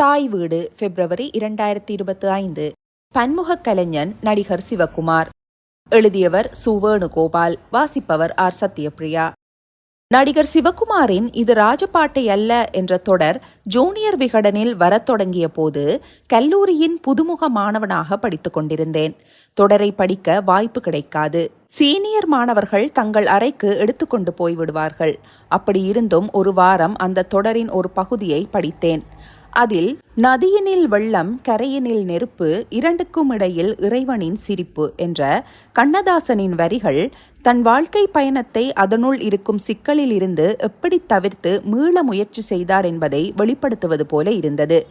தாய் வீடு பிப்ரவரி இரண்டாயிரத்தி இருபத்தி ஐந்து. பன்முக கலைஞன் நடிகர் சிவகுமார். எழுதியவர் சு. வேணுகோபால் வாசிப்பவர் ஆர். சத்யபிரியா நடிகர் சிவகுமாரின் இது ராஜபாட்டை அல்ல என்ற தொடர் ஜூனியர் விகடனில் வரத் தொடங்கிய போது கல்லூரியின் புதுமுக மாணவனாக படித்துக் கொண்டிருந்தேன். தொடரை படிக்க வாய்ப்பு கிடைக்காது. சீனியர் மாணவர்கள் தங்கள் அறைக்கு எடுத்துக்கொண்டு போய்விடுவார்கள். அப்படி இருந்தும் ஒரு வாரம் அந்த தொடரின் ஒரு பகுதியை படித்தேன். அதில் நதியினில் வெள்ளம் கரையினில் நெருப்பு இரண்டுக்கும் இடையில் இறைவனின் சிரிப்பு என்ற கண்ணதாசனின் வரிகள் தன் வாழ்க்கை பயணத்தை அதனுள் இருக்கும் சிக்கலில் இருந்து எப்படி தவிர்த்து மீள முயற்சி செய்தார் என்பதை வெளிப்படுத்துவது போல இருந்தது.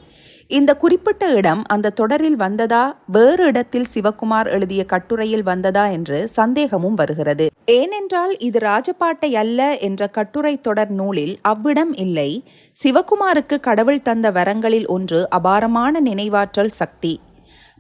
இந்த குறிப்பிட்ட இடம் அந்த தொடரில் வந்ததா? வேறு இடத்தில் சிவகுமார் எழுதிய கட்டுரையில் வந்ததா? என்று சந்தேகமும் வருகிறது. ஏனென்றால் இது ராஜபாட்டை அல்ல என்ற கட்டுரை தொடர் நூலில் அவ்விடம் இல்லை. சிவகுமாருக்கு கடவுள் தந்த வரங்களில் ஒன்று அபாரமான நினைவாற்றல் சக்தி.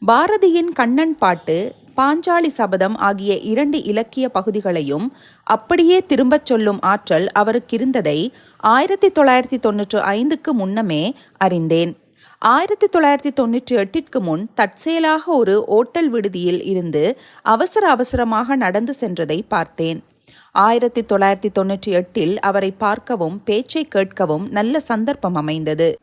பாரதியின் கண்ணன் பாட்டு பாஞ்சாலி சபதம் ஆகிய இரண்டு இலக்கிய பகுதிகளையும் அப்படியே திரும்பச் சொல்லும் ஆற்றல் அவருக்கிருந்ததை ஆயிரத்தி தொள்ளாயிரத்தி தொன்னூற்று ஐந்துக்கு முன்னமே அறிந்தேன். ஆயிரத்தி தொள்ளாயிரத்தி தொண்ணூற்றி எட்டிற்கு முன் தற்செயலாக ஒரு ஓட்டல் விடுதியில் இருந்து அவசர அவசரமாக நடந்து சென்றதை பார்த்தேன். ஆயிரத்தி தொள்ளாயிரத்தி தொன்னூற்றி எட்டில் அவரை பார்க்கவும் பேச்சை கேட்கவும் நல்ல சந்தர்ப்பம் அமைந்தது.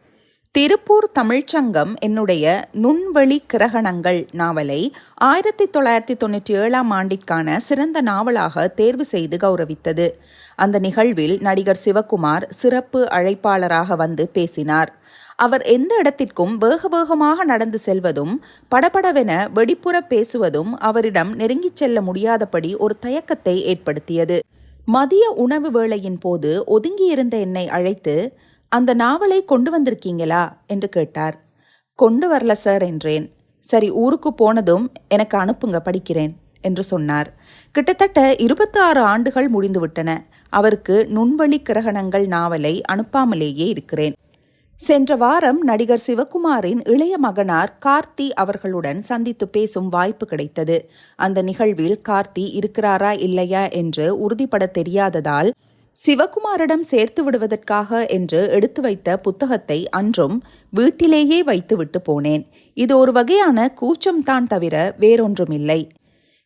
திருப்பூர் தமிழ்ச்சங்கம் என்னுடைய நுண்வழி கிரகணங்கள் நாவலை ஆயிரத்தி தொள்ளாயிரத்தி தொண்ணூற்றி ஏழாம் ஆண்டிற்கான சிறந்த நாவலாக தேர்வு செய்து கௌரவித்தது. அந்த நிகழ்வில் நடிகர் சிவகுமார் சிறப்பு அழைப்பாளராக வந்து பேசினார். அவர் எந்த இடத்திற்கும் வேக வேகமாக நடந்து செல்வதும் படபடவென வெடிப்புற பேசுவதும் அவரிடம் நெருங்கிச் செல்ல முடியாதபடி ஒரு தயக்கத்தை ஏற்படுத்தியது. மதிய உணவு வேளையின் போது ஒதுங்கியிருந்த என்னை அழைத்து அந்த நாவலை கொண்டு வந்திருக்கீங்களா? என்று கேட்டார். கொண்டு வரல சார் என்றேன். சரி ஊருக்கு போனதும் எனக்கு அனுப்புங்க படிக்கிறேன் என்று சொன்னார். கிட்டத்தட்ட இருபத்தி ஆறு ஆண்டுகள் முடிந்துவிட்டன. அவருக்கு நுண்வழி கிரகணங்கள் நாவலை அனுப்பாமலேயே இருக்கிறேன். சென்ற வாரம் நடிகர் சிவகுமாரின் இளைய மகனார் கார்த்தி அவர்களுடன் சந்தித்து பேசும் வாய்ப்பு கிடைத்தது. அந்த நிகழ்வில் கார்த்தி இருக்கிறாரா இல்லையா என்று உறுதிபட தெரியாததால் சிவகுமாரிடம் சேர்த்து விடுவதற்காக என்று எடுத்து வைத்த புத்தகத்தை அன்றும் வீட்டிலேயே வைத்துவிட்டு போனேன். இது ஒரு வகையான கூச்சம்தான் தவிர வேறொன்றுமில்லை.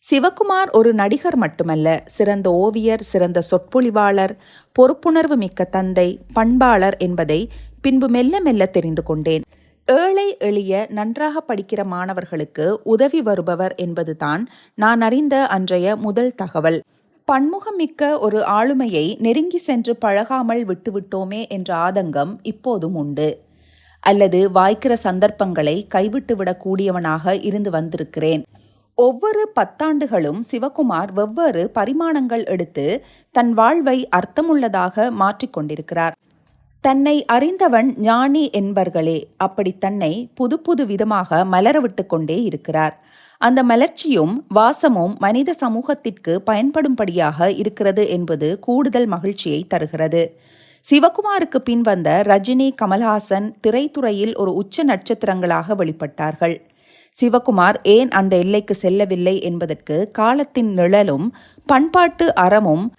சிவகுமார் ஒரு நடிகர் மட்டுமல்ல சிறந்த ஓவியர் சிறந்த சொற்பொழிவாளர் பொறுப்புணர்வு மிக்க தந்தை பண்பாளர் என்பதை பின்பு மெல்ல மெல்ல தெரிந்து கொண்டேன். ஏழை எளிய நன்றாக படிக்கிற மாணவர்களுக்கு உதவி வருபவர் என்பதுதான் நான் அறிந்த அன்றைய முதல் தகவல். பன்முகமிக்க ஒரு ஆளுமையை நெருங்கி சென்று பழகாமல் விட்டுவிட்டோமே என்ற ஆதங்கம் இப்போதும் உண்டு. அல்லது வாய்க்கிற சந்தர்ப்பங்களை கைவிட்டுவிடக்கூடியவனாக இருந்து வந்திருக்கிறேன். ஒவ்வொரு பத்தாண்டுகளும் சிவகுமார் வெவ்வேறு பரிமாணங்கள் எடுத்து தன் வாழ்வை அர்த்தமுள்ளதாக மாற்றிக்கொண்டிருக்கிறார் தன்னை அறிந்தவன் ஞானி என்பர்களே. அப்படி தன்னை புது புது விதமாக மலரவிட்டு கொண்டே இருக்கிறார். அந்த மலர்ச்சியும் வாசமும் மனித சமூகத்திற்கு பயன்படும்படியாக இருக்கிறது என்பது கூடுதல் மகிழ்ச்சியை தருகிறது. சிவகுமாருக்கு பின் வந்த ரஜினி கமல்ஹாசன் திரைத்துறையில் ஒரு உச்ச நட்சத்திரங்களாக வெளிப்பட்டார்கள். சிவகுமார் ஏன் அந்த எல்லைக்கு செல்லவில்லை என்பதற்கு காலத்தின் நிழலும் பண்பாட்டு அறமும்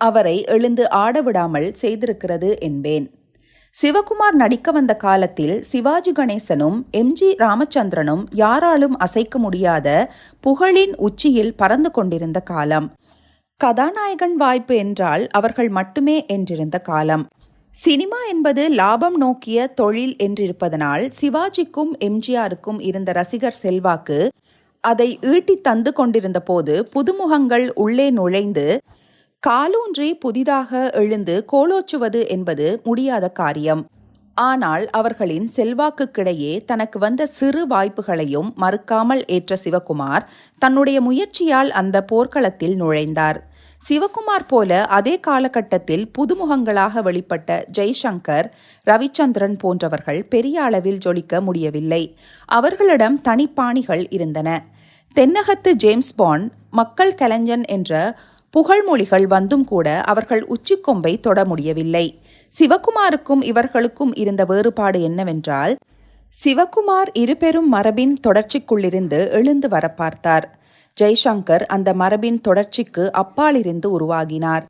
அவரை எழுந்து ஆடவிடாமல் செய்திருக்கிறது என்பேன். சிவகுமார் நடிக்க வந்த காலத்தில் சிவாஜி கணேசனும் எம் ஜி ராமச்சந்திரனும் யாராலும் அசைக்க முடியாத புகழின் உச்சியில் பறந்து கொண்டிருந்த காலம். கதாநாயகன் வாய்ப்பு என்றால் அவர்கள் மட்டுமே என்றிருந்த காலம். சினிமா என்பது லாபம் நோக்கிய தொழில் என்றிருப்பதனால் சிவாஜிக்கும் எம்ஜிஆருக்கும் இருந்த ரசிகர் செல்வாக்கு அதை ஈட்டி தந்து கொண்டிருந்த போது புதுமுகங்கள் உள்ளே நுழைந்து காலூன்றி புதிதாக எழுந்து கோலோச்சுவது என்பது முடியாத காரியம். ஆனால் அவர்களின் செல்வாக்குக்கிடையே தனக்கு வந்த சிறு வாய்ப்புகளையும் மறுக்காமல் ஏற்ற சிவகுமார் தன்னுடைய முயற்சியால் அந்த போர்க்களத்தில் நுழைந்தார். சிவகுமார் போல அதே காலகட்டத்தில் புதுமுகங்களாக வெளிப்பட்ட ஜெய்சங்கர் ரவிச்சந்திரன் போன்றவர்கள் பெரிய அளவில் ஜொலிக்க முடியவில்லை. அவர்களிடம் தனிப்பாணிகள் இருந்தன. தென்னகத்து ஜேம்ஸ் பாண்ட் மக்கள் கலைஞன் என்ற புகழ்மொழிகள் வந்தும் கூட அவர்கள் உச்சிக்கொம்பை தொட முடியவில்லை. சிவகுமாருக்கும் இவர்களுக்கும் இருந்த வேறுபாடு என்னவென்றால் சிவகுமார் இருபெரும் மரபின் தொடர்ச்சிக்குள்ளிருந்து எழுந்து வர பார்த்தார் ஜெய்சங்கர் அந்த மரபின் தொடர்ச்சிக்கு அப்பாலிருந்து உருவாகினார்.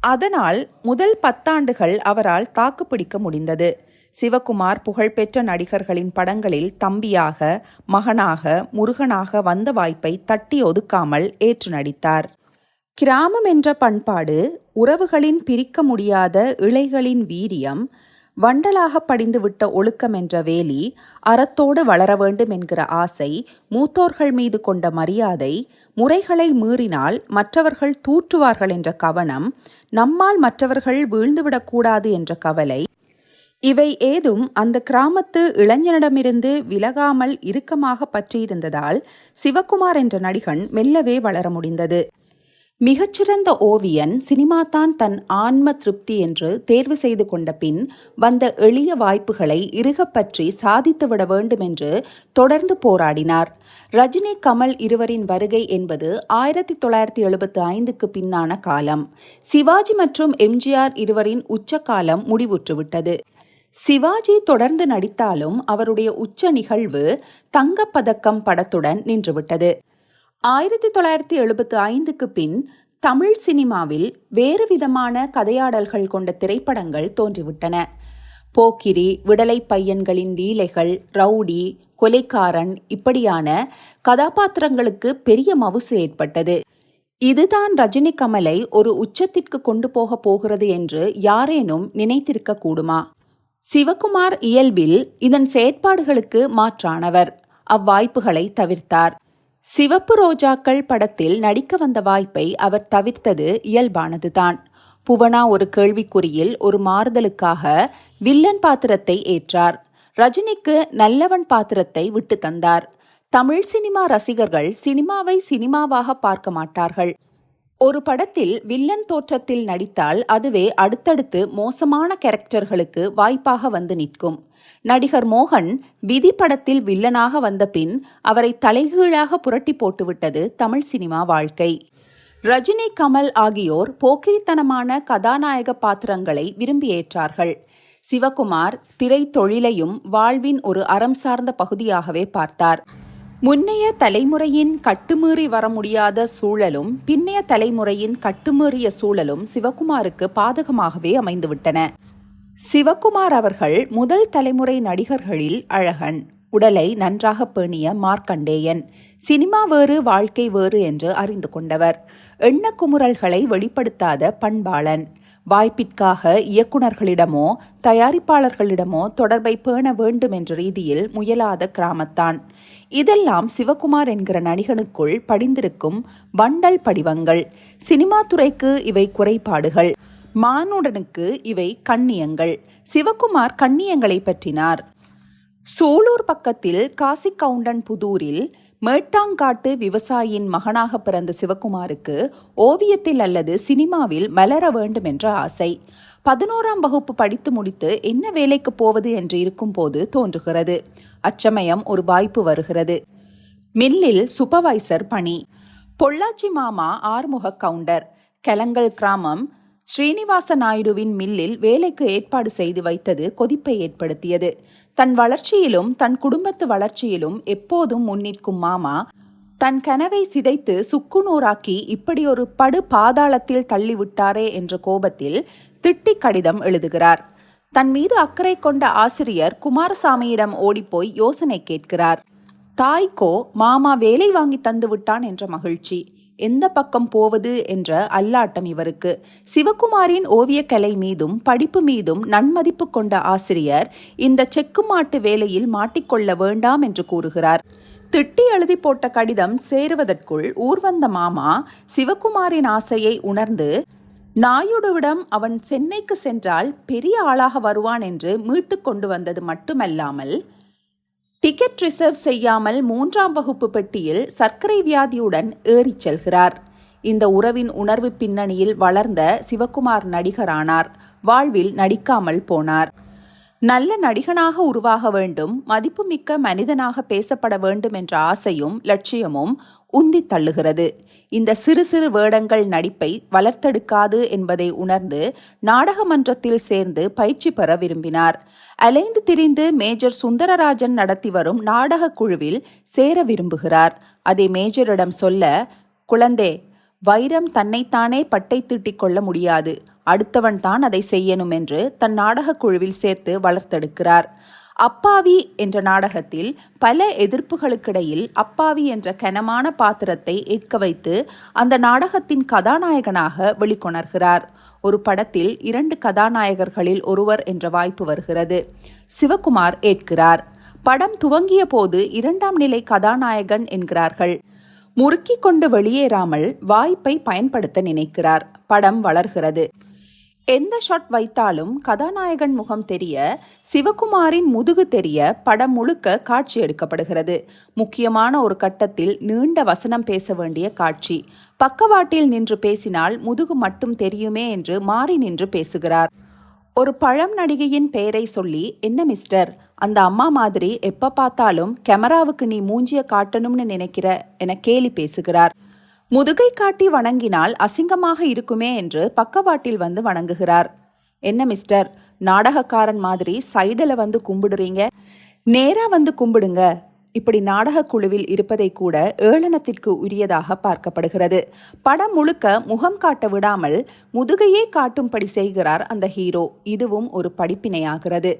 அதனால் முதல் பத்தாண்டுகள் அவரால் தாக்குப்பிடிக்க முடிந்தது. சிவகுமார் புகழ்பெற்ற நடிகர்களின் படங்களில் தம்பியாக மகனாக முருகனாக வந்த வாய்ப்பை தட்டி ஒதுக்காமல் ஏற்று நடித்தார். கிராமம் என்ற பண்பாடு உறவுகளின் பிரிக்க முடியாத இழைகளின் வீரியம் வண்டலாக படிந்துவிட்ட ஒழுக்கம் என்ற வேலி அறத்தோடு வளர வேண்டும் என்கிற ஆசை மூத்தோர்கள் மீது கொண்ட மரியாதை முறைகளை மீறினால் மற்றவர்கள் தூற்றுவார்கள் என்ற கவனம் நம்மால் மற்றவர்கள் வீழ்ந்துவிடக்கூடாது என்ற கவலை. இவை ஏதும் அந்த கிராமத்து இளைஞனிடமிருந்து விலகாமல் இறுக்கமாக பற்றியிருந்ததால் சிவகுமார் என்ற நடிகன் மெல்லவே வளர முடிந்தது. மிகச்சிறந்த ஓவியன் சினிமாதான் தன் ஆன்ம திருப்தி என்று தேர்வு செய்து கொண்ட பின் வந்த எளிய வாய்ப்புகளை இறுகப் பற்றி சாதித்துவிட வேண்டும் என்று தொடர்ந்து போராடினார். ரஜினி கமல் இருவரின் வருகை என்பது ஆயிரத்தி தொள்ளாயிரத்தி எழுபத்தி ஐந்துக்கு பின்னான காலம். சிவாஜி மற்றும் எம்ஜிஆர் இருவரின் உச்சகாலம் முடிவுற்றுவிட்டது. சிவாஜி தொடர்ந்து நடித்தாலும் அவருடைய உச்ச நிகழ்வு தங்கப்பதக்கம் படத்துடன் நின்றுவிட்டது. ஆயிரத்தி தொள்ளாயிரத்தி எழுபத்தி ஐந்துக்கு பின் தமிழ் சினிமாவில் வேறு விதமான கதையாடல்கள் கொண்ட திரைப்படங்கள் தோன்றிவிட்டன. போக்கிரி விடலை பையன்களின் லீலைகள் ரவுடி கொலைக்காரன் இப்படியான கதாபாத்திரங்களுக்கு பெரிய மவுசு ஏற்பட்டது. இதுதான் ரஜினி கமலை ஒரு உச்சத்திற்கு கொண்டு போக போகிறது என்று யாரேனும் நினைத்திருக்க கூடுமா? சிவகுமார் இயல்பில் இதன் செயற்பாடுகளுக்கு மாற்றானவர். அவ்வாய்ப்புகளை தவிர்த்தார். சிவப்பு ரோஜாக்கள் படத்தில் நடிக்க வந்த வாய்ப்பை அவர் தவிர்த்தது இயல்பானதுதான். புவனா ஒரு கேள்விக்குறியில் ஒரு மாறுதலுக்காக வில்லன் பாத்திரத்தை ஏற்றார். ரஜினிக்கு நல்லவன் பாத்திரத்தை விட்டு தந்தார். தமிழ் சினிமா ரசிகர்கள் சினிமாவை சினிமாவாக பார்க்க மாட்டார்கள். ஒரு படத்தில் வில்லன் தோற்றத்தில் நடித்தால் அதுவே அடுத்தடுத்து மோசமான கேரக்டர்களுக்கு வாய்ப்பாக வந்து நிற்கும். நடிகர் மோகன் விதி படத்தில் வில்லனாக வந்த பின் அவரை தலைகீழாக புரட்டி போட்டுவிட்டது தமிழ் சினிமா வாழ்க்கை. ரஜினி கமல் ஆகியோர் போக்கிரித்தனமான கதாநாயக பாத்திரங்களை விரும்பி ஏற்றார்கள். சிவகுமார் திரைத்தொழிலையும் வாழ்வின் ஒரு அறம் சார்ந்த பகுதியாகவே பார்த்தார். முன்னைய தலைமுறையின் கட்டுமீறி வர முடியாத சூழலும் பின்னைய தலைமுறையின் கட்டுமீறிய சூழலும் சிவகுமாருக்கு பாதகமாகவே அமைந்துவிட்டன. சிவகுமார் அவர்கள் முதல் தலைமுறை நடிகர்களில் அழகன் உடலை நன்றாக பேணிய மார்க்கண்டேயன் சினிமா வேறு வாழ்க்கை வேறு என்று அறிந்து கொண்டவர். எண்ண குமுறல்களை வெளிப்படுத்தாத பண்பாளன். வாய்ப்பிற்காக இயக்குநர்களிடமோ தயாரிப்பாளர்களிடமோ தொடர்பை பேண வேண்டும் என்ற ரீதியில் முயலாத கிராமத்தான். இதெல்லாம் சிவகுமார் என்கிற நடிகனுக்குள் படிந்திருக்கும் வண்டல் படிவங்கள். சினிமா துறைக்கு இவை குறைபாடுகள். மானுடனுக்கு இவை கண்ணியங்கள். சிவகுமார் கண்ணியங்களை பற்றினார். சூலூர் பக்கத்தில் காசி கவுண்டன் புதூரில் மேட்டாங்காட்டு விவசாயியின் மகனாக பிறந்த சிவகுமாருக்கு ஓவியத்தில் அல்லது சினிமாவில் மலர வேண்டும் என்ற ஆசை. பதினோராம் வகுப்பு படித்து முடித்து என்ன வேலைக்கு போவது என்று இருக்கும்போது தோன்றுகிறது. அச்சமயம் ஒரு வாய்ப்பு வருகிறது. மில்லில் சூப்பர்வைசர் பணி. பொள்ளாச்சி மாமா ஆறுமுக கவுண்டர். கெலங்கல் கிராமம். ஸ்ரீனிவாச நாயுடுவின் மில்லில் வேலைக்கு ஏற்பாடு செய்து வைத்தது கொதிப்பை ஏற்படுத்தியது. தன் வளர்ச்சியிலும் தன் குடும்பத்து வளர்ச்சியிலும் எப்போதும் முன்னிற்கும் மாமா தன் கனவை சிதைத்து சுக்குநூறாக்கி இப்படி ஒரு படு பாதாளத்தில் தள்ளிவிட்டாரே என்ற கோபத்தில் திட்டி கடிதம் எழுதுகிறார். தன் மீது அக்கறை கொண்ட ஆசிரியர் குமாரசாமியிடம் ஓடிப்போய் யோசனை கேட்கிறார். தாய்க்கோ மாமா வேலை வாங்கி தந்து விட்டான் என்ற மகிழ்ச்சி. எந்த பக்கம் போவது என்ற அல்லாட்டம் இவருக்கு. சிவகுமாரின் ஓவியக்கலை மீதும் படிப்பு மீதும் நன்மதிப்பு கொண்ட ஆசிரியர் இந்த செக்குமாட்டு வேலையில் மாட்டிக்கொள்ள வேண்டாம் என்று கூறுகிறார். திட்டி எழுதி போட்ட கடிதம் சேருவதற்குள் ஊர்வந்த மாமா சிவகுமாரின் ஆசையை உணர்ந்து நாயுடுவிடம் அவன் சென்னைக்கு சென்றால் பெரிய ஆளாக வருவான் என்று மீட்டு கொண்டு வந்தது மட்டுமல்லாமல் டிக்கெட் ரிசர்வ் செய்யாமல் மூன்றாம் வகுப்பு பெட்டியில் சர்க்கரை வியாதியுடன் ஏறிச் செல்கிறார். இந்த உறவின் உணர்வு பின்னணியில் வளர்ந்த சிவகுமார் நடிகரானார். வாழ்வில் நடிக்காமல் போனார். நல்ல நடிகனாக உருவாக வேண்டும் மதிப்புமிக்க மனிதனாக பேசப்பட வேண்டும் என்ற ஆசையும் லட்சியமும் உந்தி தள்ளுகிறது. இந்த சிறு சிறு வேடங்கள் நடிப்பை வளர்த்தெடுக்காது என்பதை உணர்ந்து நாடக மன்றத்தில் சேர்ந்து பயிற்சி பெற விரும்பினார். அலைந்து திரிந்து மேஜர் சுந்தரராஜன் நடத்தி வரும் நாடக குழுவில் சேர விரும்புகிறார். அதை மேஜரிடம் சொல்ல குழந்தே வைரம் தன்னைத்தானே பட்டை தீட்டிக் கொள்ள முடியாது. அடுத்தவன் தான் அதை செய்யணும் என்று தன் நாடகக் குழுவில் சேர்த்து வளர்த்தெடுக்கிறார். அப்பாவி என்ற நாடகத்தில் பல எதிர்ப்புகளுக்கிடையில் அப்பாவி என்ற கனமான பாத்திரத்தை ஏற்க வைத்து அந்த நாடகத்தின் கதாநாயகனாக வெளிக்கொணர்கிறார். ஒரு படத்தில் இரண்டு கதாநாயகர்களில் ஒருவர் என்ற வாய்ப்பு வருகிறது. சிவகுமார் ஏற்கிறார். படம் துவங்கிய போது இரண்டாம் நிலை கதாநாயகன் என்கிறார்கள். முறுக்கிக் கொண்டு வெளியேறாமல் வாய்ப்பை பயன்படுத்த நினைக்கிறார். படம் வளர்கிறது. எந்த ஷாட் வைத்தாலும் கதாநாயகன் முகம் தெரிய சிவகுமாரின் முதுகு தெரிய படம் முழுக்க காட்சி எடுக்கப்படுகிறது. முக்கியமான ஒரு கட்டத்தில் நீண்ட வசனம் பேச வேண்டிய காட்சி. பக்கவாட்டில் நின்று பேசினால் முதுகு மட்டும் தெரியுமே என்று மாறி நின்று பேசுகிறார். ஒரு பழம் நடிகையின் பெயரை சொல்லி என்ன மிஸ்டர் அந்த அம்மா மாதிரி எப்ப பார்த்தாலும் கேமராவுக்கு நீ மூஞ்சிய காட்டணும்னு நினைக்கிற? என கேலி பேசுகிறார். முதுகை காட்டி வணங்கினால் அசிங்கமாக இருக்குமே என்று பக்கவாட்டில் வந்து வணங்குகிறார். என்ன மிஸ்டர்? நாடகக்காரன் மாதிரி சைடில் வந்து கும்பிடுறீங்க? நேரா வந்து கும்பிடுங்க. இப்படி நாடகக் குழுவில் இருப்பதை கூட ஏளனத்திற்கு உரியதாக பார்க்கப்படுகிறது. படம் முழுக்க முகம் காட்ட விடாமல் முதுகையே காட்டும்படி செய்கிறார் அந்த ஹீரோ. இதுவும் ஒரு படிப்பினையாகிறது.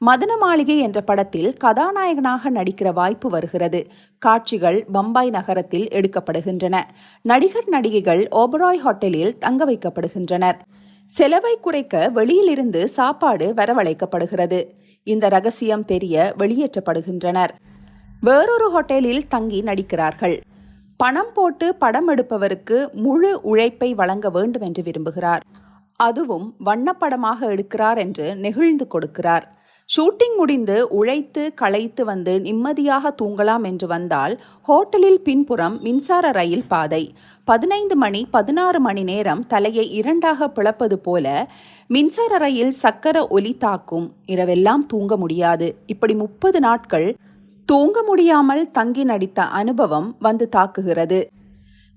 மதன மாளிகை என்ற படத்தில் கதாநாயகனாக நடிக்கிற வாய்ப்பு வருகிறது. காட்சிகள் பம்பாய் நகரத்தில் எடுக்கப்படுகின்றன. நடிகர் நடிகைகள் ஓபராய் ஹோட்டலில் தங்க வைக்கப்படுகின்றனர். செலவை குறைக்க வெளியிலிருந்து சாப்பாடு வரவழைக்கப்படுகிறது. இந்த ரகசியம் தெரிய வெளியேற்றப்படுகின்றனர். வேறொரு ஹோட்டலில் தங்கி நடிக்கிறார்கள். பணம் போட்டு படம் எடுப்பவருக்கு முழு உழைப்பை வழங்க வேண்டும் என்று விரும்புகிறார். அதுவும் வண்ணப்படமாக எடுக்கிறார் என்று நெகிழ்ந்து கொடுக்கிறார். ஷூட்டிங் முடிந்து உழைத்து களைத்து வந்து நிம்மதியாக தூங்கலாம் என்று வந்தால் ஹோட்டலில் பின்புறம் மின்சார ரயில் பாதை. பதினைந்து மணி பதினாறு மணி நேரம் தலையை இரண்டாக பிளப்பது போல மின்சார ரயில் சக்கர ஒலி தாக்கும். இரவெல்லாம் தூங்க முடியாது. இப்படி முப்பது நாட்கள் தூங்க முடியாமல் தங்கி நடித்த அனுபவம் வந்து தாக்குகிறது.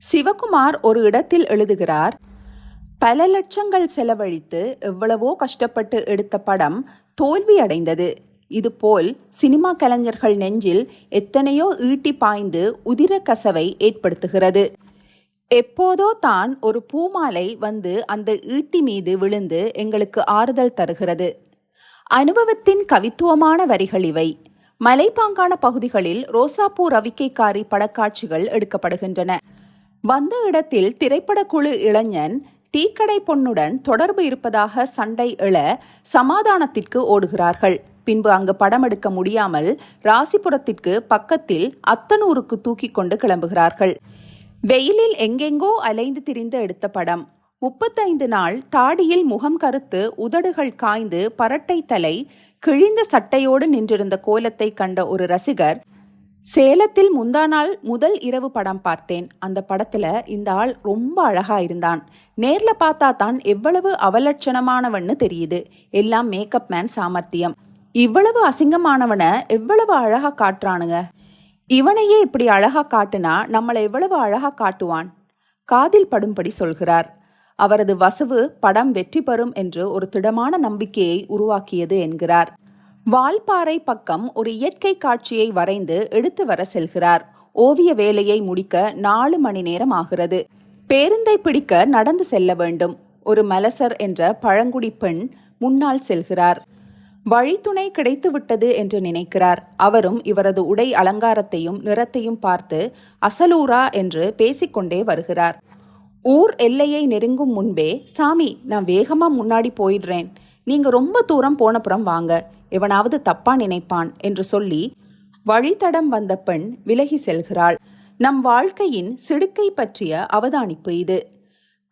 சிவகுமார் ஒரு இடத்தில் எழுதுகிறார் பல லட்சங்கள் செலவழித்து எவ்வளவோ கஷ்டப்பட்டு எடுத்த படம் தோல்வி அடைந்தது இதுபோல் சினிமா கலைஞர்கள் நெஞ்சில் எத்தனையோ ஈட்டி பாய்ந்து உதிர கசவை ஏற்படுத்துகிறது. எப்போதோ தான் ஒரு பூமாலை வந்து அந்த ஈட்டி மீது விழுந்து எங்களுக்கு ஆறுதல் தருகிறது. அனுபவத்தின் கவித்துவமான வரிகள் இவை. மலைப்பாங்கான பகுதிகளில் ரோசாப்பூ ரவிக்கைக்காரி படக்காட்சிகள் எடுக்கப்படுகின்றன. வந்த இடத்தில் திரைப்படக்குழு இளைஞன் டீக்கடை பொண்ணுடன் தொடர்பு இருப்பதாக சண்டை எழ சமாதானத்திற்கு ஓடுகிறார்கள். பின்பு அங்கு படம் எடுக்க முடியாமல் ராசிபுரத்திற்கு பக்கத்தில் அத்தனூருக்கு தூக்கி கொண்டு கிளம்புகிறார்கள். வெயிலில் எங்கெங்கோ அலைந்து திரிந்து எடுத்த படம். முப்பத்தைந்து நாள் தாடியில் முகம் கருத்து உதடுகள் காய்ந்து பரட்டை தலை கிழிந்த சட்டையோடு நின்றிருந்த கோலத்தை கண்ட ஒரு ரசிகர் சேலத்தில் முந்தா நாள் முதல் இரவு படம் பார்த்தேன். அந்த படத்துல இந்த ஆள் ரொம்ப அழகா இருந்தான். நேர்ல பார்த்தா தான் எவ்வளவு அவலட்சணமானவன்னு தெரியுது. எல்லாம் மேக்கப் மேன் சாமர்த்தியம். இவ்வளவு அசிங்கமானவனை எவ்வளவு அழகா காட்டுறானுங்க? இவனையே இப்படி அழகா காட்டுனா நம்மளை எவ்வளவு அழகா காட்டுவான்? காதில் படும்படி சொல்கிறார். அவரது வசவு படம் வெற்றி பெறும் என்று ஒரு திடமான நம்பிக்கையை உருவாக்கியது என்கிறார். வால்பாறை பக்கம் ஒரு இயற்கை காட்சியை வரைந்து எடுத்து வர செல்கிறார். ஓவிய வேலையை முடிக்க நாலு மணி நேரம் ஆகிறது. பேருந்தை பிடிக்க நடந்து செல்ல வேண்டும். ஒரு மலசர் என்ற பழங்குடி பெண் முன்னால் செல்கிறார். வழித்துணை கிடைத்துவிட்டது என்று நினைக்கிறார். அவரும் இவரது உடை அலங்காரத்தையும் நிறத்தையும் பார்த்து அசலூரா என்று பேசிக்கொண்டே வருகிறார். ஊர் எல்லையை நெருங்கும் முன்பே சாமி நான் வேகமா முன்னாடி போயிடுறேன். நீங்க ரொம்ப தூரம் போனப்புறம் வாங்க எவனாவது தப்பா நினைப்பான் என்று சொல்லி வழித்தடம் வந்த பெண் விலகி செல்கிறாள். நம் வாழ்க்கையின் சிடுக்கை பற்றிய அவதானிப்பு இது.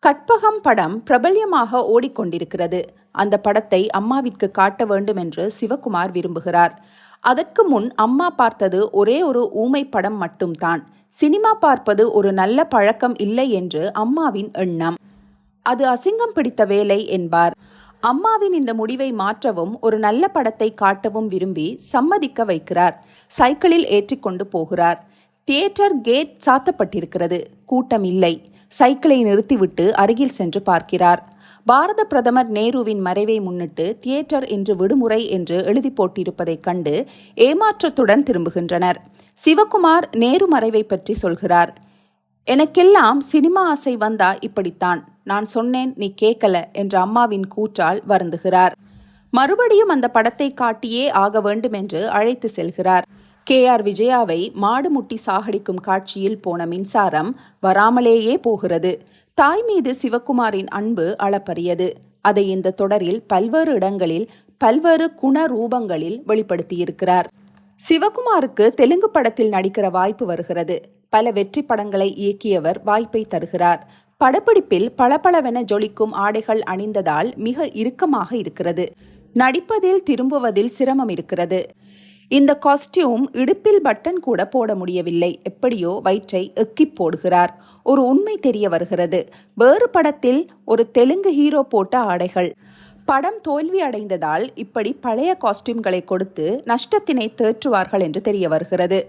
கற்பகம் படம் பிரபல்யமாக ஓடிக்கொண்டிருக்கிறது. அந்த படத்தை அம்மாவிற்கு காட்ட வேண்டும் என்று சிவகுமார் விரும்புகிறார். அதற்கு முன் அம்மா பார்த்தது ஒரே ஒரு ஊமை படம் மட்டும்தான். சினிமா பார்ப்பது ஒரு நல்ல பழக்கம் இல்லை என்று அம்மாவின் எண்ணம். அது அசிங்கம் பிடித்த வேலை என்பார். அம்மாவின் இந்த முடிவை மாற்றவும் ஒரு நல்ல படத்தை காட்டவும் விரும்பி சம்மதிக்க வைக்கிறார். சைக்கிளில் ஏற்றிக்கொண்டு போகிறார். தியேட்டர் கேட் சாத்தப்பட்டிருக்கிறது. கூட்டம் இல்லை. சைக்கிளை நிறுத்திவிட்டு அருகில் சென்று பார்க்கிறார். பாரத பிரதமர் நேருவின் மறைவை முன்னிட்டு தியேட்டர் இன்று விடுமுறை என்று எழுதி போட்டிருப்பதைக் கண்டு ஏமாற்றத்துடன் திரும்புகின்றனர். சிவகுமார் நேரு மறைவை பற்றி சொல்கிறார். எனக்கெல்லாம் சினிமா ஆசை வந்தா இப்படித்தான். நான் சொன்னேன் நீ கேட்கல என்ற அம்மாவின் கூற்றால் வருந்துகிறார். மறுபடியும் அந்த படத்தை காட்டியே ஆக வேண்டும் என்று அழைத்து செல்கிறார். கே. ஆர். விஜயாவை மாடு முட்டி சாகடிக்கும் காட்சியில் போன மின்சாரம் வராமலேயே போகிறது. தாய் மீது சிவகுமாரின் அன்பு அளப்பரியது. அதை இந்த தொடரில் பல்வேறு இடங்களில் பல்வேறு குண ரூபங்களில் வெளிப்படுத்தியிருக்கிறார். சிவகுமாருக்கு தெலுங்கு படத்தில் நடிக்கிற வாய்ப்பு வருகிறது. பல வெற்றி படங்களை இயக்கியவர் வாய்ப்பை தருகிறார். படப்பிடிப்பில் பளபளவென ஜொலிக்கும் ஆடைகள் அணிந்ததால் மிக இறுக்கமாக இருக்கிறது. நடிப்பதில் திரும்புவதில் சிரமம் இருக்கிறது. இந்த காஸ்டியூம் இடுப்பில் பட்டன் கூட போட முடியவில்லை. எப்படியோ வயிற்றை எக்கிப் போடுகிறார். ஒரு உண்மை தெரிய வருகிறது. வேறு படத்தில் ஒரு தெலுங்கு ஹீரோ போட்ட ஆடைகள். படம் தோல்வி அடைந்ததால் இப்படி பழைய காஸ்டியூம்களை கொடுத்து நஷ்டத்தினை தேற்றுவார்கள் என்று தெரிய வருகிறது.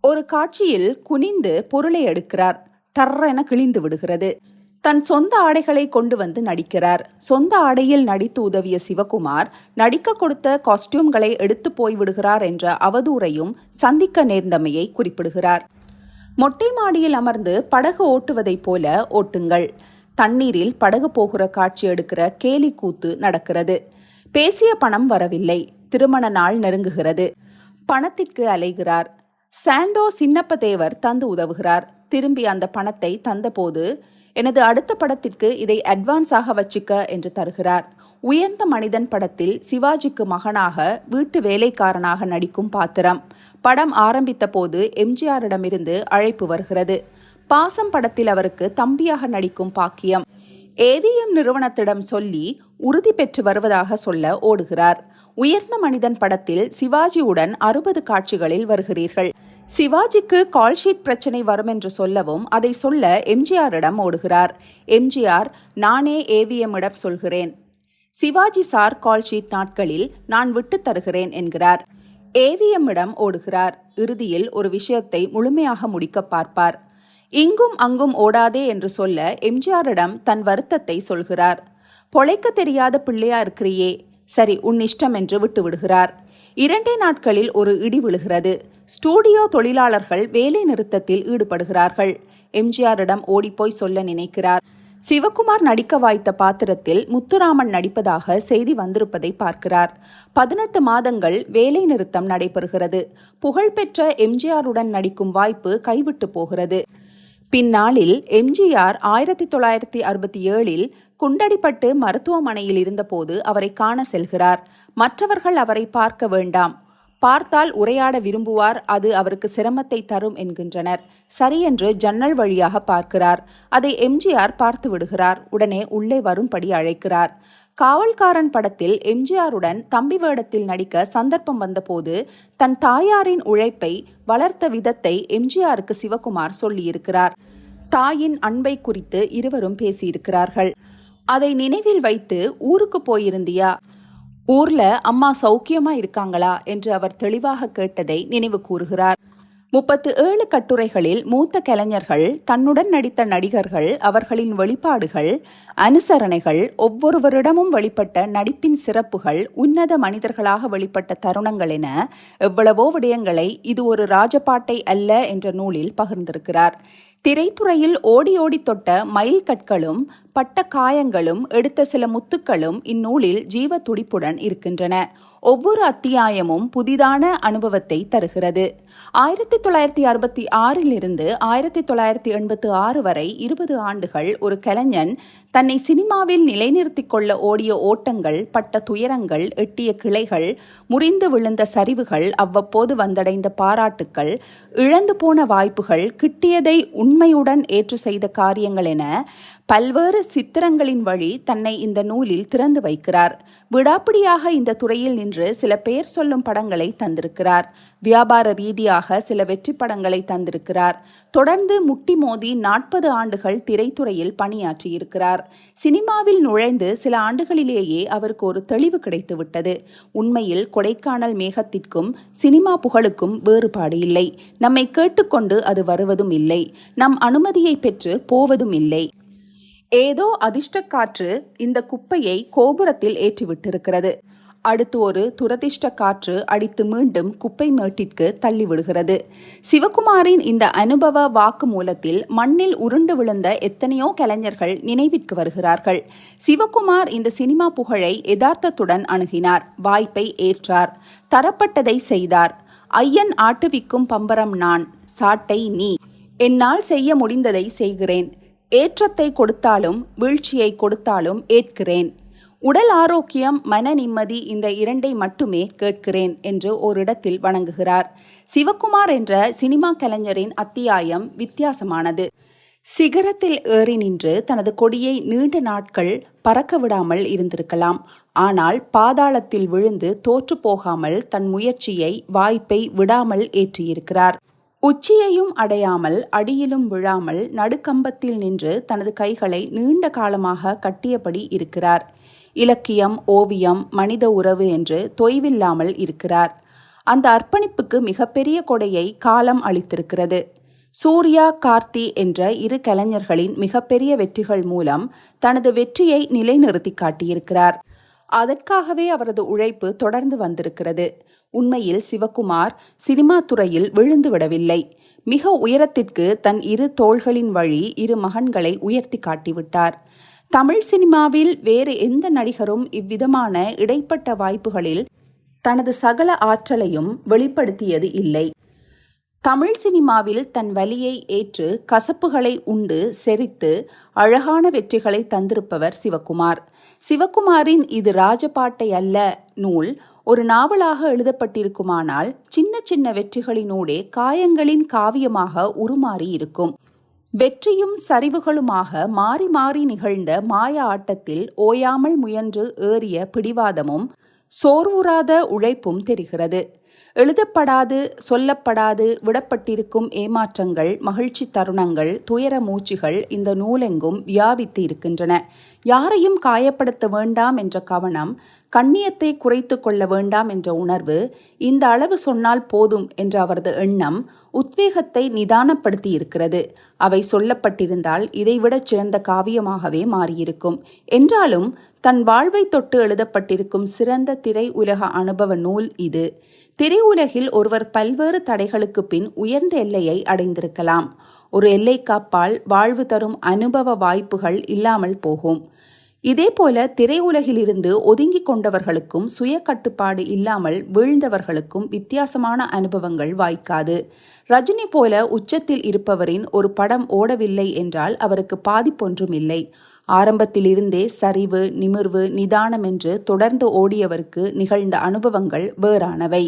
ஒரு காட்சியில் குனிந்து பொருளை எடுக்கிறார். டர்ரென கிழிந்து விடுகிறது. தன் சொந்த ஆடைகளை கொண்டு வந்து நடிக்கிறார். சொந்த ஆடையில் நடித்து உதவிய சிவகுமார் நடிக்க கொடுத்த காஸ்டியூம்களை எடுத்து போய்விடுகிறார் என்ற அவதூறையும் சந்திக்க நேர்ந்தமையை குறிப்பிடுகிறார். மொட்டை மாடியில் அமர்ந்து படகு ஓட்டுவதைப் போல ஓட்டுங்கள். தண்ணீரில் படகு போகிற காட்சி எடுக்கிற கேலி கூத்து நடக்கிறது. பேசிய பணம் வரவில்லை. திருமண நாள் நெருங்குகிறது. பணத்திற்கு அலைகிறார். சாண்டோ சின்னப்பதேவர் தந்து உதவுகிறார். திரும்பி அந்த பணத்தை தந்தபோது எனது அடுத்த படத்திற்கு இதை அட்வான்ஸாக வச்சுக்க என்று தருகிறார். உயர்ந்த மனிதன் படத்தில் சிவாஜிக்கு மகனாக வீட்டு வேலைக்காரனாக நடிக்கும் பாத்திரம். படம் ஆரம்பித்த போது எம்ஜிஆரிடமிருந்து அழைப்பு வருகிறது. பாசம் படத்தில் அவருக்கு தம்பியாக நடிக்கும் பாக்கியம். ஏவிஎம் நிறுவனத்திடம் சொல்லி உறுதி பெற்று வருவதாக சொல்ல ஓடுகிறார். உயர்ந்த மனிதன் படத்தில் சிவாஜியுடன் அறுபது காட்சிகளில் வருகிறீர்கள். சிவாஜிக்கு கால்ஷீட் பிரச்சனை வரும் என்று சொல்லவும் அதை சொல்ல எம்ஜிஆரிடம் ஓடுகிறார். எம்ஜிஆர் நானே ஏவிஎம்மிடம் சொல்கிறேன். சிவாஜி சார் கால்ஷீட் நாட்களில் நான் விட்டு தருகிறேன் என்கிறார். ஏவிஎம்மிடம் ஓடுகிறார். இறுதியில் ஒரு விஷயத்தை முழுமையாக முடிக்க பார்ப்பார். இங்கும் அங்கும் ஓடாதே என்று சொல்ல எம்ஜிஆரிடம் தன் வருத்தத்தை சொல்கிறார். பொழைக்க தெரியாத பிள்ளையா இருக்கிறியே. சரி உன் இஷ்டம் என்று விட்டு விடுகிறார் இரண்டே நாட்களில் ஒரு இடி விழுகிறது. ஸ்டூடியோ தொழிலாளர்கள் வேலை நிறுத்தத்தில் ஈடுபடுகிறார்கள். எம்ஜிஆரிடம் ஓடிப்போய் சொல்ல நினைக்கிறார். சிவகுமார் நடிக்க வாய்த்த பாத்திரத்தில் முத்துராமன் நடிப்பதாக செய்தி வந்திருப்பதை பார்க்கிறார். பதினெட்டு மாதங்கள் வேலை நிறுத்தம் நடைபெறுகிறது. புகழ்பெற்ற எம்ஜிஆருடன் நடிக்கும் வாய்ப்பு கைவிட்டு போகிறது. பின்னாளில் எம்ஜிஆர் ஆயிரத்தி தொள்ளாயிரத்தி அறுபத்தி ஏழில் குண்டடிப்பட்டு மருத்துவமனையில் இருந்தபோது அவரை காண செல்கிறார். மற்றவர்கள் அவரை பார்க்க வேண்டாம். பார்த்தால் உரையாட விரும்புவார் அது அவருக்கு சிரமத்தை தரும் என்கின்றனர். சரியென்று ஜன்னல் வழியாக பார்க்கிறார். அதை எம்ஜிஆர் பார்த்து விடுகிறார். உடனே உள்ளே வரும்படி அழைக்கிறார். காவல்காரன் படத்தில் எம்ஜிஆருடன் தம்பி வேடத்தில் நடிக்க சந்தர்ப்பம் வந்தபோது தன் தாயாரின் உழைப்பை வளர்த்த விதத்தை எம்ஜிஆருக்கு சிவகுமார் சொல்லியிருக்கிறார். தாயின் அன்பை குறித்து இருவரும் பேசியிருக்கிறார்கள். அதை நினைவில் வைத்து ஊருக்கு போயிருந்தியா? ஊர்ல அம்மா சௌக்கியமா இருக்காங்களா என்று அவர் தெளிவாக கேட்டதை நினைவு கூறுகிறார். முப்பத்து ஏழு கட்டுரைகளில் மூத்த கலைஞர்கள் தன்னுடன் நடித்த நடிகர்கள் அவர்களின் வெளிப்பாடுகள் அனுசரணைகள் ஒவ்வொருவரிடமும் வெளிப்பட்ட நடிப்பின் சிறப்புகள் உன்னத மனிதர்களாக வெளிப்பட்ட தருணங்கள் என எவ்வளவோ விடயங்களை இது ஒரு ராஜபாட்டை அல்ல என்ற நூலில் பகிர்ந்திருக்கிறார். திரைத்துறையில் ஓடி ஓடி தொட்ட மயில் கற்களும் பட்ட காயங்களும் எடுத்த சில முத்துக்களும் இந்நூலில் ஜீவ துடிப்புடன் இருக்கின்றன. ஒவ்வொரு அத்தியாயமும் புதிதான அனுபவத்தை தருகிறது. ஆயிரத்தி தொள்ளாயிரத்தி அறுபத்தி ஆறிலிருந்து ஆயிரத்தி தொள்ளாயிரத்தி எண்பத்தி ஆறு வரை இருபது ஆண்டுகள் ஒரு கலைஞன் தன்னை சினிமாவில் நிலைநிறுத்திக் கொள்ள ஓடிய ஓட்டங்கள் பட்ட துயரங்கள் எட்டிய கிளைகள் முறிந்து விழுந்த சரிவுகள் அவ்வப்போது வந்தடைந்த பாராட்டுக்கள் இழந்து போன வாய்ப்புகள் கிட்டியதை உண்மையுடன் ஏற்று செய்த காரியங்கள் என பல்வேறு சித்திரங்களின் வழி தன்னை இந்த நூலில் திறந்து வைக்கிறார். விடாப்பிடியாக இந்த துறையில் நின்று சில பெயர் சொல்லும் படங்களை தந்திருக்கிறார். வியாபார ரீதியாக சில வெற்றி படங்களை தந்திருக்கிறார். தொடர்ந்து முட்டி மோதி நாற்பது ஆண்டுகள் திரைத்துறையில் பணியாற்றியிருக்கிறார். சினிமாவில் நுழைந்து சில ஆண்டுகளிலேயே அவருக்கு ஒரு தெளிவு கிடைத்துவிட்டது. உண்மையில் கொடைக்கானல் மேகத்திற்கும் சினிமா புகழுக்கும் வேறுபாடு இல்லை. நம்மை கேட்டுக்கொண்டு அது வருவதும் இல்லை. நம் அனுமதியை பெற்று போவதும் இல்லை. ஏதோ அதிர்ஷ்டக்காற்று இந்த குப்பையை கோபுரத்தில் ஏற்றிவிட்டிருக்கிறது. அடுத்து ஒரு துரதிர்ஷ்ட காற்று அடித்து மீண்டும் குப்பை மேட்டிற்கு தள்ளிவிடுகிறது. சிவகுமாரின் இந்த அனுபவ வாக்கு மூலத்தில் மண்ணில் உருண்டு விழுந்த எத்தனையோ கலைஞர்கள் நினைவிற்கு வருகிறார்கள். சிவகுமார் இந்த சினிமா புகழை யதார்த்தத்துடன் அணுகினார். வாய்ப்பை ஏற்றார். தரப்பட்டதை செய்தார். ஐயன் ஆட்டுவிக்கும் பம்பரம் நான். சாட்டை நீ. என்னால் செய்ய முடிந்ததை செய்கிறேன். ஏற்றத்தை கொடுத்தாலும் வீழ்ச்சியை கொடுத்தாலும் ஏற்கிறேன். உடல் ஆரோக்கியம் மன நிம்மதி இந்த இரண்டை மட்டுமே கேட்கிறேன் என்று ஓரிடத்தில் வணங்குகிறார். சிவகுமார் என்ற சினிமா கலைஞரின் அத்தியாயம் வித்தியாசமானது. சிகரத்தில் ஏறி நின்று தனது கொடியை நீண்ட நாட்கள் பறக்க விடாமல் இருந்திருக்கலாம். ஆனால் பாதாளத்தில் விழுந்து தோற்று போகாமல் தன் முயற்சியை வாய்ப்பை விடாமல் ஏற்றியிருக்கிறார். உச்சியையும் அடையாமல் அடியிலும் விழாமல் நடுக்கம்பத்தில் நின்று தனது கைகளை நீண்ட காலமாக கட்டியபடி இருக்கிறார். இலக்கியம் ஓவியம் மனித உறவு என்று தொய்வில்லாமல் இருக்கிறார். அந்த அர்ப்பணிப்புக்கு மிகப்பெரிய கொடையை காலம் அளித்திருக்கிறது. சூர்யா கார்த்தி என்ற இரு கலைஞர்களின் மிகப்பெரிய வெற்றிகள் மூலம் தனது வெற்றியை நிலைநிறுத்தி காட்டியிருக்கிறார். அதற்காகவே அவரது உழைப்பு தொடர்ந்து வந்திருக்கிறது. உண்மையில் சிவகுமார் சினிமா துறையில் விழுந்து விடவில்லை. மிக உயரத்திற்கு தன் இரு தோள்களின் வழி இரு மகன்களை உயர்த்தி காட்டிவிட்டார். தமிழ் சினிமாவில் வேறு எந்த நடிகரும் இவ்விதமான இடைப்பட்ட வாய்ப்புகளில் தனது சகல ஆற்றலையும் வெளிப்படுத்தியது இல்லை. தமிழ் சினிமாவில் தன் வலியை ஏற்று கசப்புகளை உண்டு செரித்து அழகான வெற்றிகளை தந்திருப்பவர் சிவகுமார். சிவகுமாரின் இது ராஜபாட்டை அல்ல நூல் ஒரு நாவலாக எழுதப்பட்டிருக்குமானால் சின்ன சின்ன வெற்றிகளினூடே காயங்களின் காவியமாக உருமாறி இருக்கும் வெற்றியும் சரிவுகளுமாக மாறி மாறி நிகழ்ந்த மாய ஆட்டத்தில் ஓயாமல் முயன்று ஏறிய பிடிவாதமும் சோர்வுறாத உழைப்பும் தெரிகிறது. எழுதப்படாது சொல்லப்படாது விடப்பட்டிருக்கும் ஏமாற்றங்கள் மகிழ்ச்சி தருணங்கள் துயர மூச்சுகள் இந்த நூலெங்கும் வியாபித்து இருக்கின்றன யாரையும் காயப்படுத்த வேண்டாம் என்ற கவனம் கண்ணியத்தை குறைத்து கொள்ள வேண்டாம் என்ற உணர்வு இந்த அளவு சொன்னால் போதும் என்ற அவரது எண்ணம் உத்வேகத்தை நிதானப்படுத்தி இருக்கிறது அவை சொல்லப்பட்டிருந்தால் இதைவிடச் சிறந்த காவியமாகவே மாறியிருக்கும். என்றாலும் தன் வாழ்வை தொட்டு எழுதப்பட்டிருக்கும் சிறந்த திரை உலக அனுபவ நூல் இது. திரையுலகில் ஒருவர் பல்வேறு தடைகளுக்கு பின் உயர்ந்த எல்லையை அடைந்திருக்கலாம். ஒரு எல்லைக்காப்பால் வாழ்வு தரும் அனுபவ வாய்ப்புகள் இல்லாமல் போகும். இதேபோல திரையுலகிலிருந்து ஒதுங்கிக் கொண்டவர்களுக்கும் சுய கட்டுப்பாடு இல்லாமல் வீழ்ந்தவர்களுக்கும் வித்தியாசமான அனுபவங்கள் வாய்க்காது. ரஜினி போல உச்சத்தில் இருப்பவரின் ஒரு படம் ஓடவில்லை என்றால் அவருக்கு பாதிப்பொன்றும் இல்லை ஆரம்பத்திலிருந்தே சரிவு நிமிர்வு நிதானம் என்று தொடர்ந்து ஓடியவருக்கு நிகழ்ந்த அனுபவங்கள் வேறானவை.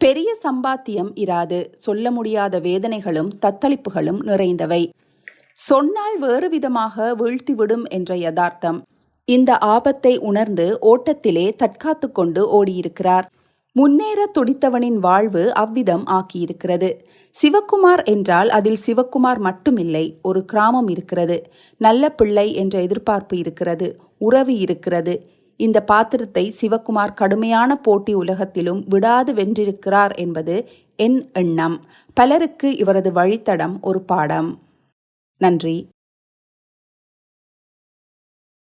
பெரிய சம்பாத்தியம் இராது. சொல்ல முடியாத வேதனைகளும் தத்தளிப்புகளும் நிறைந்தவை. சொன்னால் வேறு விதமாக வீழ்த்திவிடும் என்ற யதார்த்தம். இந்த ஆபத்தை உணர்ந்து ஓட்டத்திலே தற்காத்து கொண்டு ஓடியிருக்கிறார். முன்னேற துடித்தவனின் வாழ்வு அவ்விதம் ஆக்கியிருக்கிறது. சிவக்குமார் என்றால் அதில் சிவக்குமார் மட்டுமில்லை ஒரு கிராமம் இருக்கிறது. நல்ல பிள்ளை என்ற எதிர்பார்ப்பு இருக்கிறது உறவு இருக்கிறது. இந்த பாத்திரத்தை சிவக்குமார் கடுமையான போட்டி உலகத்திலும் விடாது வென்றிருக்கிறார் என்பது என் எண்ணம். பலருக்கு இவரது வழித்தடம் ஒரு பாடம். நன்றி.